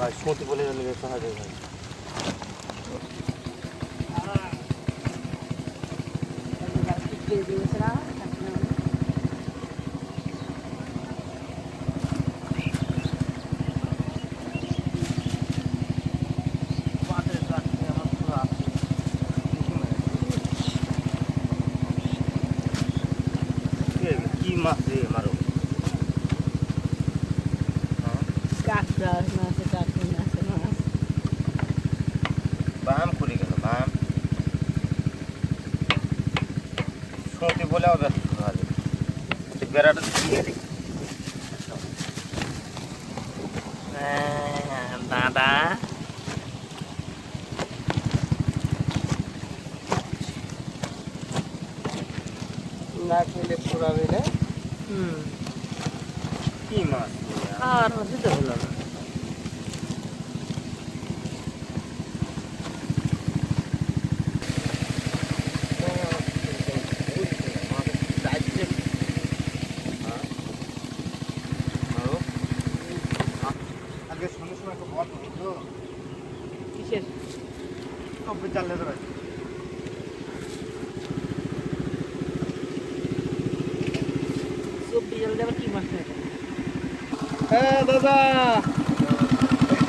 ভাই সুমতি বলে গেলে সাহায্য ভাই কি মাছ রে মারো কাঁকড়া মাছ কাঁকড়া মাছ মাছ বাম করে গেল বাম সুমতি বলে আবার ব্যস্ত সাহায্য বেড়াটা দিয়ে দিই দাদা না খেলে পুরাবে না হুম কি মাছ আর দিতে হলো না কিসের? কি মাছ হ্যাঁ দাদা!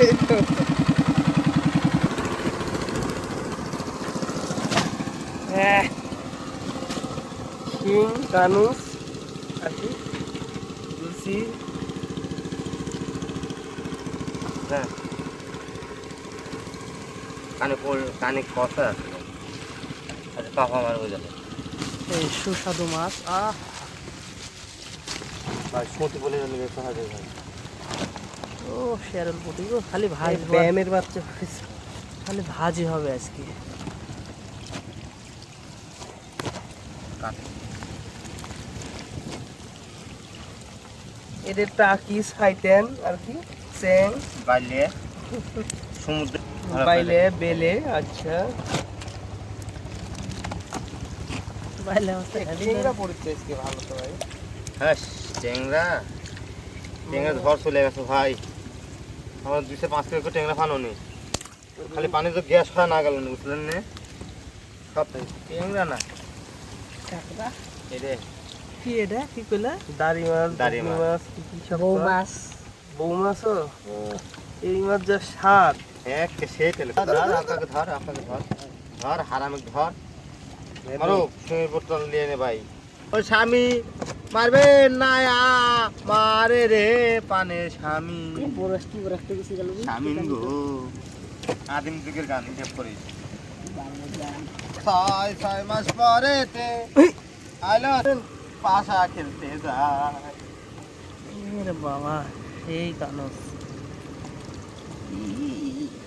এই তো। হ্যাঁ শিং কানুস আছি তুলসি হ্যাঁ। কানে পড় কানে কথা আছে। আচ্ছা পাপা আমার হয়ে যাবে। এই সুস্বাদু মাছ আহ। ভাই বলে গেলে ভাই। ও শেয়ারল পুটি গো খালি ভাই ব্যায়ামের বাচ্চা হয়েছে। খালি ভাজি হবে আজকে। এদের খাইতেন আর কি? স্যাং বাইলে সমুদ্র বাইলে বেলে আচ্ছা। বাইলে খালি চিংড়া পড়েছে আজকে ভালো তো ভাই। হ্যাঁ ট্যাংরা। ট্যাংরা ধর চলে গেছে ভাই। আমার দুইশো পাঁচ কিলো করে ট্যাংরা ফানো নেই খালি পানি তো গ্যাস হয় না গেল না বুঝলেন না? সব ট্যাংরা না। কি এটা? কি কইলা? দাড়ি মাছ দাড়ি। মাছ। কি কি সব মাছ। বউ মাছও এই মাছ যা স্বাদ এক সে তেলে ধর আপনাকে ধর আপনাকে ধর। ধর হারামে ধর। মারো সুইমের বোতল নিয়ে নে ভাই। ও স্বামী মারবে না মারে রে পানে স্বামী। বরস কি বরস থেকে গেছিল স্বামী গো। আদিম যুগের গান হিসেব করি ছয় ছয় মাস পরে তে আলো পাশা খেলতে যায়। বাবা। 映画の。い